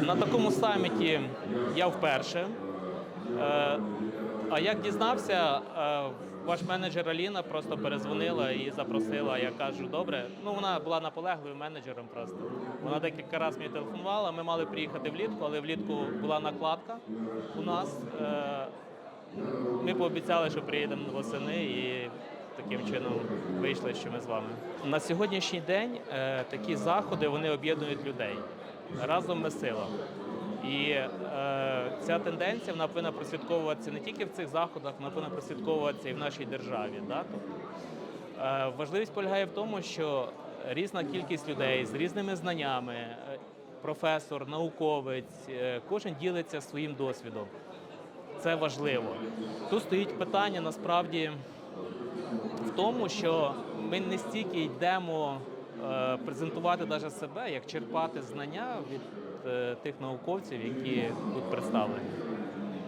На такому саміті я вперше. Е, А як дізнався, е, ваш менеджер Аліна просто перезвонила і запросила. Я кажу, добре. Ну вона була наполегливим менеджером просто. Вона декілька разів мені телефонувала. Ми мали приїхати влітку, але влітку була накладка у нас. Е, Ми пообіцяли, що приїдемо восени і таким чином вийшли, що ми з вами. На сьогоднішній день такі заходи вони об'єднують людей. Разом ми сила. І е, ця тенденція вона повинна прослідковуватися не тільки в цих заходах, вона повинна прослідковуватися і в нашій державі. Да? Е, важливість полягає в тому, що різна кількість людей з різними знаннями, е, професор, науковець, е, кожен ділиться своїм досвідом. Це важливо. Тут стоїть питання насправді в тому, що ми не стільки йдемо презентувати навіть себе, як черпати знання від е, тих науковців, які тут представлені.